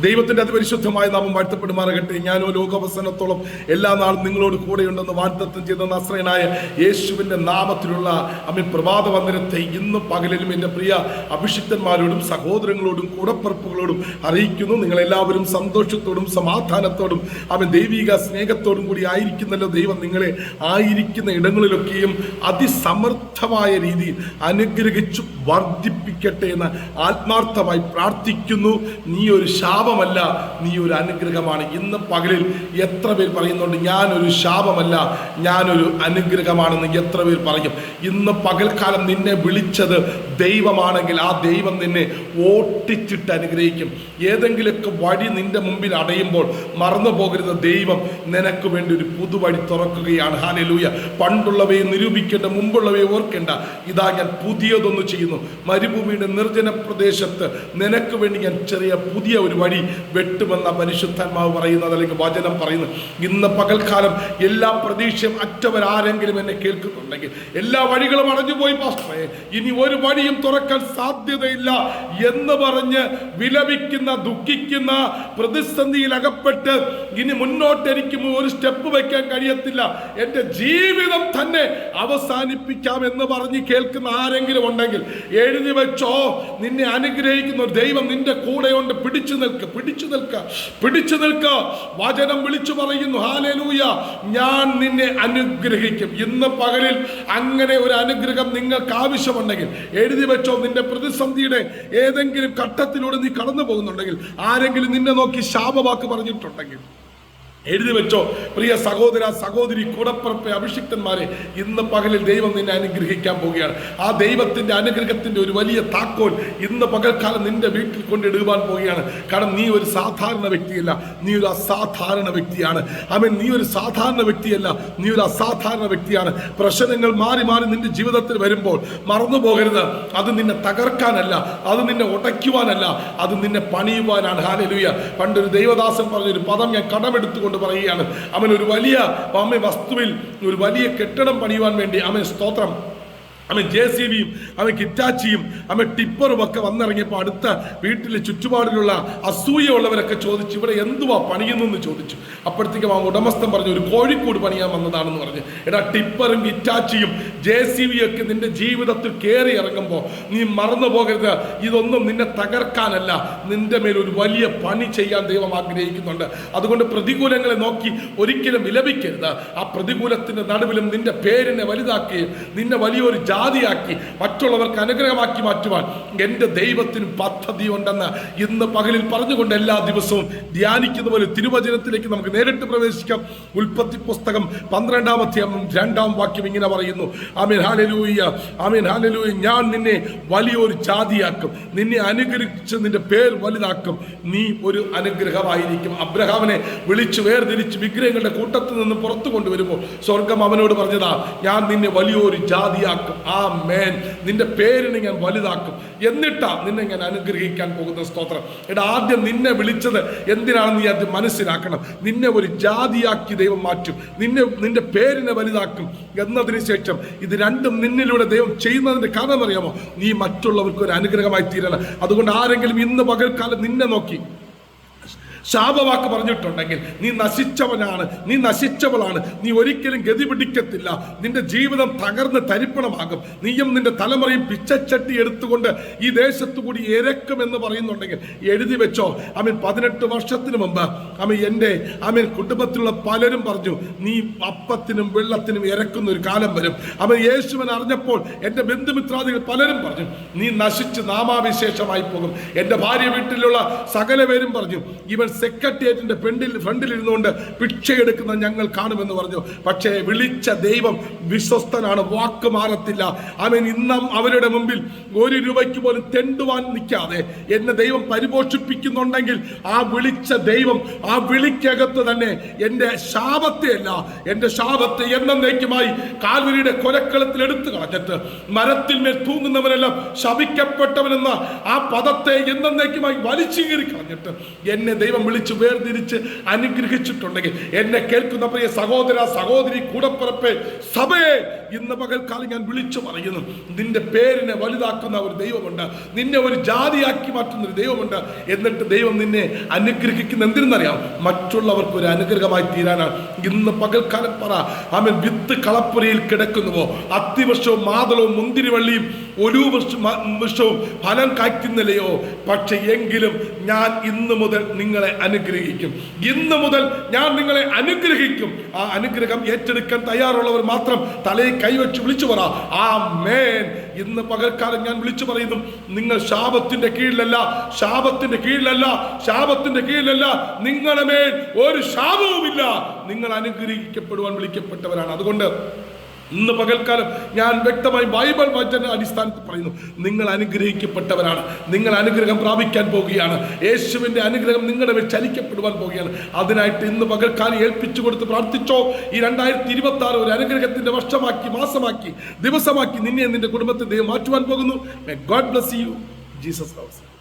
ദൈവത്തിന്റെ അതിപരിശുദ്ധമായ നാമം വാഴ്ത്തപ്പെടുമാറാകട്ടെ. ഞാനോ ലോകാവസാനത്തോളം എല്ലാ നാളും നിങ്ങളോട് കൂടെയുണ്ടെന്ന് വാഗ്ദത്തം ചെയ്ത നസ്രയനായ യേശുവിന്റെ നാമത്തിലുള്ള അമ്മ പ്രഭാത വന്ദനത്തെ ഇന്ന് പകലിലും എന്റെ പ്രിയ അഭിഷിക്തന്മാരോടും സഹോദരങ്ങളോടും കൂടപ്പറപ്പുകളോടും അറിയിക്കുന്നു. നിങ്ങളെല്ലാവരും സന്തോഷത്തോടും സമാധാനത്തോടും അവൻ ദൈവിക സ്നേഹത്തോടും കൂടി ആയിരിക്കുന്നല്ലോ ദൈവം നിങ്ങളെ ആയിരിക്കുന്ന ഇടങ്ങളിലൊക്കെയും അതിസമർത്ഥമായ രീതിയിൽ അനുഗ്രഹിച്ചു വർദ്ധിപ്പിക്കട്ടെ എന്ന് ആത്മാർത്ഥമായി പ്രാർത്ഥിക്കുന്നു. നീ ഒരു ശാപമല്ല നീ ഒരു അനുഗ്രഹമാണ്. ഇന്ന് പകലിൽ എത്ര പേർ പറയുന്നുണ്ട് ഞാനൊരു ശാപമല്ല ഞാനൊരു അനുഗ്രഹമാണെന്ന് എത്ര പേർ പറയും. ഇന്ന് പകൽക്കാലം നിന്നെ വിളിച്ചത് ദൈവമാണെങ്കിൽ ആ ദൈവം നിന്നെ ഓട്ടിച്ചിട്ട് അനുഗ്രഹിക്കും. ഏതെങ്കിലുമൊക്കെ വഴി നിന്റെ മുമ്പിൽ അടയുമ്പോൾ മറന്നു പോകരുത് ദൈവം. നിനക്ക് വേണ്ടി ഒരു പുതുവഴി തുറക്കുകയാണ്. ഹാലലൂയ പണ്ടുള്ളവയെ നിരൂപിക്കേണ്ട മുമ്പുള്ളവയെ ഓർക്കേണ്ട. ഇതാ ഞാൻ പുതിയതൊന്ന് ചെയ്യുന്നു. മരുഭൂമിയുടെ നിർജന പ്രദേശത്ത് നിനക്ക് വേണ്ടി ഞാൻ ചെറിയ പുതിയ ഒരു വഴി വെട്ടുമെന്ന പരിശുദ്ധാത്മാവ് പറയുന്നത് അല്ലെങ്കിൽ വചനം പറയുന്നു. ഇന്ന് പകൽക്കാലം എല്ലാ പ്രതീക്ഷയും അറ്റവരാരെങ്കിലും എന്നെ കേൾക്കുന്നുണ്ടെങ്കിൽ എല്ലാ വഴികളും അടഞ്ഞുപോയി പാസ്റ്ററെ. ഇനി ഒരു വഴിയും തുറക്കാൻ സാധ്യതയില്ല എന്ന് പറഞ്ഞ് വിലപിക്കുന്ന ദുഃഖിക്കുന്ന പ്രതിസന്ധിയിൽ അകപ്പെട്ട് ഇനി മുന്നോട്ട് ഒരു സ്റ്റെപ്പ് വയ്ക്കാൻ കഴിയത്തില്ല. എന്റെ ജീവിതം തന്നെ അവസാനിപ്പിക്കാം എന്ന് പറഞ്ഞ് കേൾക്കുന്ന ആരെങ്കിലും ഉണ്ടെങ്കിൽ എഴുതി വെച്ചോ. നിന്നെ അനുഗ്രഹിക്കുന്ന ഒരു ദൈവം നിന്റെ കൂടെയുണ്ട്. പിടിച്ചു നിൽക്ക് പിടിച്ചു നിൽക്ക പിടിച്ചു നിൽക്ക. വചനം വിളിച്ചു പറയുന്നു ഹാലലൂയ ഞാൻ നിന്നെ അനുഗ്രഹിക്കും. ഇന്ന് പകലിൽ അങ്ങനെ ഒരു അനുഗ്രഹം നിങ്ങൾക്ക് ആവശ്യമുണ്ടെങ്കിൽ എഴുതി വെച്ചോ നിന്റെ പ്രതിസന്ധിയുടെ ഏതെങ്കിലും ഘട്ടത്തിലൂടെ നീ കടന്നു പോകുന്നുണ്ടെങ്കിൽ ആരെങ്കിലും നിന്നെ നോക്കി ശാപവാക്ക് പറഞ്ഞിട്ടുണ്ടെങ്കിൽ എഴുതി വെച്ചോ. പ്രിയ സഹോദര സഹോദരി കൂടപ്പുറപ്പെ അഭിഷിക്തന്മാരെ ഇന്ന് പകലിൽ ദൈവം നിന്നെ അനുഗ്രഹിക്കാൻ പോവുകയാണ്. ആ ദൈവത്തിന്റെ അനുഗ്രഹത്തിന്റെ ഒരു വലിയ താക്കോൽ ഇന്ന് പകൽക്കാലം നിന്റെ വീട്ടിൽ കൊണ്ടിടുവാൻ പോവുകയാണ്. കാരണം നീ ഒരു സാധാരണ വ്യക്തിയല്ല. നീ ഒരു അസാധാരണ വ്യക്തിയാണ്. അവൻ നീ ഒരു സാധാരണ വ്യക്തിയല്ല. നീ ഒരു അസാധാരണ വ്യക്തിയാണ്. പ്രശ്നങ്ങൾ മാറി മാറി നിന്റെ ജീവിതത്തിൽ വരുമ്പോൾ മറന്നു പോകരുത്. അത് നിന്നെ തകർക്കാനല്ല. അത് നിന്നെ ഉടയ്ക്കുവാനല്ല. അത് നിന്നെ പണിയുവാനാണ്. ഹാലലുയ പണ്ടൊരു ദൈവദാസൻ പറഞ്ഞൊരു പദം ഞാൻ കടമെടുത്തുകൊണ്ട് പറയുകയാണ്. അവൻ ഒരു വലിയ അമ്മ വസ്തുവിൽ ഒരു വലിയ കെട്ടിടം പണിയുവാൻ വേണ്ടി അവൻ സ്തോത്രം. അവൻ ജെ സി ബിയും അവൻ കിറ്റാച്ചിയും അവൻ ടിപ്പറും ഒക്കെ വന്നിറങ്ങിയപ്പോൾ അടുത്ത വീട്ടിലെ ചുറ്റുപാടിലുള്ള അസൂയുള്ളവരൊക്കെ ചോദിച്ചു ഇവിടെ എന്തുവാ പണിയുന്നു എന്ന് ചോദിച്ചു. അപ്പോഴത്തേക്കും ആ ഉടമസ്ഥൻ പറഞ്ഞു ഒരു കോഴിക്കോട് പണിയാൻ വന്നതാണെന്ന് പറഞ്ഞു. എടാ ടിപ്പറും കിറ്റാച്ചിയും ജെ സി ബി ഒക്കെ നിന്റെ ജീവിതത്തിൽ കയറി ഇറങ്ങുമ്പോൾ നീ മറന്നു പോകരുത്. ഇതൊന്നും നിന്നെ തകർക്കാനല്ല. നിന്റെ മേൽ ഒരു വലിയ പണി ചെയ്യാൻ ദൈവം ആഗ്രഹിക്കുന്നുണ്ട്. അതുകൊണ്ട് പ്രതികൂലങ്ങളെ നോക്കി ഒരിക്കലും വിലപിക്കരുത്. ആ പ്രതികൂലത്തിന്റെ നടുവിലും നിന്റെ പേരിനെ വലുതാക്കുകയും നിന്നെ വലിയൊരു ജാതിയാക്കി മറ്റുള്ളവർക്ക് അനുഗ്രഹമാക്കി മാറ്റുവാൻ എന്റെ ദൈവത്തിന് പദ്ധതി ഉണ്ടെന്ന് ഇന്ന് പകലിൽ പറഞ്ഞുകൊണ്ട് എല്ലാ ദിവസവും ധ്യാനിക്കുന്ന പോലെ തിരുവചനത്തിലേക്ക് നമുക്ക് നേരിട്ട് പ്രവേശിക്കാം. ഉൽപ്പത്തി പുസ്തകം പന്ത്രണ്ടാമത്തെ രണ്ടാം വാക്യം ഇങ്ങനെ പറയുന്നു. ആമീൻ ഹാലലൂയ ആമീൻ ഹാലലൂയ ഞാൻ നിന്നെ വലിയൊരു ജാതിയാക്കും. നിന്നെ അനുഗ്രഹിച്ച് നിന്റെ പേർ വലുതാക്കും. നീ ഒരു അനുഗ്രഹമായിരിക്കും. അബ്രഹാമിനെ വിളിച്ചു വേർതിരിച്ച് വിഗ്രഹങ്ങളുടെ കൂട്ടത്തിൽ നിന്ന് പുറത്തു കൊണ്ടുവരുമ്പോൾ സ്വർഗം അവനോട് പറഞ്ഞതാ ഞാൻ നിന്നെ വലിയൊരു ജാതിയാക്കും. മേൻ നിന്റെ പേരിനെ ഞാൻ വലുതാക്കും. എന്നിട്ടാ നിന്നെ ഞാൻ അനുഗ്രഹിക്കാൻ പോകുന്ന സ്തോത്രം. എടാ ആദ്യം നിന്നെ വിളിച്ചത് എന്തിനാണെന്ന് നീ ആദ്യം മനസ്സിലാക്കണം. നിന്നെ ഒരു ജാതിയാക്കി ദൈവം മാറ്റും. നിന്നെ നിന്റെ പേരിനെ വലുതാക്കും എന്നതിന് ശേഷം ഇത് രണ്ടും നിന്നിലൂടെ ദൈവം ചെയ്യുന്നതിന്റെ കാരണം അറിയാമോ? നീ മറ്റുള്ളവർക്ക് ഒരു അനുഗ്രഹമായി തീരണം അതുകൊണ്ട് ആരെങ്കിലും ഇന്ന് പകൽക്കാലം നിന്നെ നോക്കി. ശാപവാക്ക് പറഞ്ഞിട്ടുണ്ടെങ്കിൽ നീ നശിച്ചവനാണ് നീ നശിച്ചവളാണ്. നീ ഒരിക്കലും ഗതി പിടിക്കത്തില്ല. നിന്റെ ജീവിതം തകർന്ന് തരിപ്പണമാകും. നീയും നിന്റെ തലമുറയും പിച്ചച്ചട്ടി എടുത്തുകൊണ്ട് ഈ ദേശത്തു കൂടി ഇരക്കുമെന്ന് പറയുന്നുണ്ടെങ്കിൽ എഴുതി വെച്ചോ. അമീൻ പതിനെട്ട് വർഷത്തിന് മുമ്പ് അമീൻ എന്റെ അമീൻ കുടുംബത്തിലുള്ള പലരും പറഞ്ഞു നീ അപ്പത്തിനും വെള്ളത്തിനും ഇരക്കുന്ന ഒരു കാലം വരും. അവൻ യേശുവൻ അറിഞ്ഞപ്പോൾ എന്റെ ബന്ധുമിത്രാദികൾ പലരും പറഞ്ഞു നീ നശിച്ച് നാമാവിശേഷമായി പോകും. എന്റെ ഭാര്യ വീട്ടിലുള്ള സകല പേരും പറഞ്ഞു ഇവൻ സെക്രട്ടേറിയറ്റിന്റെ പെണ്ടിൽ ഫ്രണ്ടിൽ ഇരുന്നുകൊണ്ട് ഭിക്ഷയെടുക്കുന്ന ഞങ്ങൾ കാണുമെന്ന് പറഞ്ഞു. പക്ഷേ വിളിച്ച ദൈവം വിശ്വസ്തനാണ്. വാക്ക് മാറത്തില്ല. അവൻ ഇന്നും അവരുടെ മുമ്പിൽ ഒരു രൂപയ്ക്ക് പോലും തെണ്ടുവാൻ നിൽക്കാതെ എന്നെ ദൈവം പരിപോഷിപ്പിക്കുന്നുണ്ടെങ്കിൽ ആ വിളിച്ച ദൈവം ആ വിളിക്കകത്ത് തന്നെ എന്റെ ശാപത്തെയല്ല എന്റെ ശാപത്തെ എന്നേക്കുമായി കാൽവരിയുടെ കൊലക്കളത്തിൽ എടുത്തു കളഞ്ഞിട്ട് മരത്തിന്മേൽ തൂങ്ങുന്നവനെല്ലാം ശപിക്കപ്പെട്ടവനെന്ന ആ പദത്തെ എന്നേക്കുമായി വലിച്ചു കീറി കളഞ്ഞിട്ട് എന്നെ ദൈവം വിളിച്ച് വേർതിരിച്ച് അനുഗ്രഹിച്ചിട്ടുണ്ടെങ്കിൽ എന്നെ കേൾക്കുന്ന പ്രിയ സഹോദര സഹോദരി കൂടപ്പിറപ്പെ സഭയെ ഇന്ന് പകൽക്കാലം ഞാൻ വിളിച്ചു പറയുന്നു. നിന്റെ പേരിനെ വലുതാക്കുന്ന ഒരു ദൈവമുണ്ട്. നിന്നെ ഒരു ജാതിയാക്കി മാറ്റുന്ന ഒരു ദൈവമുണ്ട്. എന്നിട്ട് ദൈവം നിന്നെ അനുഗ്രഹിക്കുന്ന എന്തിനെന്നറിയാം? മറ്റുള്ളവർക്ക് ഒരു അനുഗ്രഹമായി തീരാനാണ്. ഇന്ന് പകൽക്കാലം പറ ആമൻ വിത്ത് കളപ്പുരയിൽ കിടക്കുന്നുവോ? അത്തിവർഷവും മാതളവും മുന്തിരിവള്ളിയും ഒരു വർഷം വർഷവും ഫലം കായ്ക്കുന്നില്ലയോ? പക്ഷെ എങ്കിലും ഞാൻ ഇന്ന് മുതൽ നിങ്ങളെ അനുഗ്രഹിക്കും. ഇന്ന് മുതൽ ഞാൻ നിങ്ങളെ അനുഗ്രഹിക്കും. ആ അനുഗ്രഹം ഏറ്റെടുക്കാൻ തയ്യാറുള്ളവർ മാത്രം തലയിൽ കൈവച്ച് വിളിച്ചു പറ. ആ മേൻ ഇന്ന് പകൽക്കാലം ഞാൻ വിളിച്ചു പറയുന്നു നിങ്ങൾ ശാപത്തിന്റെ കീഴിലല്ല ശാപത്തിന്റെ കീഴിലല്ല ശാപത്തിന്റെ കീഴിലല്ല നിങ്ങളുടെ മേൽ ഒരു ശാപവുമില്ല. നിങ്ങൾ അനുഗ്രഹിക്കപ്പെടുവാൻ വിളിക്കപ്പെട്ടവരാണ്. അതുകൊണ്ട് ഇന്ന് പകൽക്കാലം ഞാൻ വ്യക്തമായി ബൈബിൾ വചന അടിസ്ഥാനത്തിൽ പറയുന്നു. നിങ്ങൾ അനുഗ്രഹിക്കപ്പെട്ടവരാണ്. നിങ്ങൾ അനുഗ്രഹം പ്രാപിക്കാൻ പോകുകയാണ്. യേശുവിന്റെ അനുഗ്രഹം നിങ്ങളുടെ മേൽ ചലിക്കപ്പെടുവാൻ പോകുകയാണ്. അതിനായിട്ട് ഇന്ന് പകൽക്കാലം ഏൽപ്പിച്ചു കൊടുത്ത് പ്രാർത്ഥിച്ചോ. ഈ രണ്ടായിരത്തി ഇരുപത്തി ആറ് ഒരു അനുഗ്രഹത്തിന്റെ വർഷമാക്കി മാസമാക്കി ദിവസമാക്കി നിന്നെ നിന്റെ കുടുംബത്തെ ദൈവം മാറ്റുവാൻ പോകുന്നു. God bless you Jesus house